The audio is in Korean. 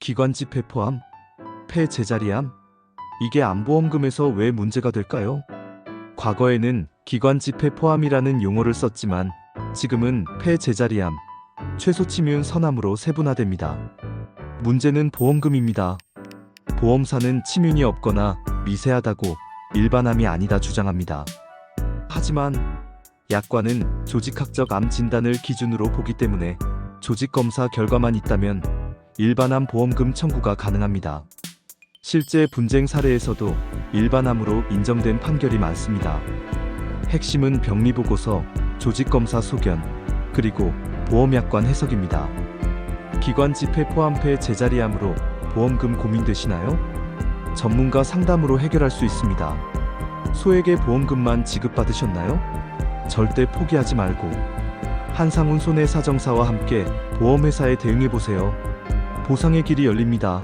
기관지 폐포암, 폐 제자리암. 이게 암보험금에서 왜 문제가 될까요? 과거에는 기관지 폐포암이라는 용어를 썼지만 지금은 폐 제자리암, 최소치뮨 선암으로 세분화됩니다. 문제는 보험금입니다. 보험사는 치뮨이 없거나 미세하다고 일반암이 아니다 주장합니다. 하지만 약관은 조직학적 암 진단을 기준으로 보기 때문에 조직 검사 결과만 있다면 일반암 보험금 청구가 가능합니다. 실제 분쟁 사례에서도 일반암으로 인정된 판결이 많습니다. 핵심은 병리 보고서, 조직 검사 소견, 그리고 보험약관 해석입니다. 기관지 폐포암폐 제자리암으로 보험금 고민되시나요? 전문가 상담으로 해결할 수 있습니다. 소액의 보험금만 지급받으셨나요? 절대 포기하지 말고 한상훈 손해사정사와 함께 보험회사에 대응해보세요. 보상의 길이 열립니다.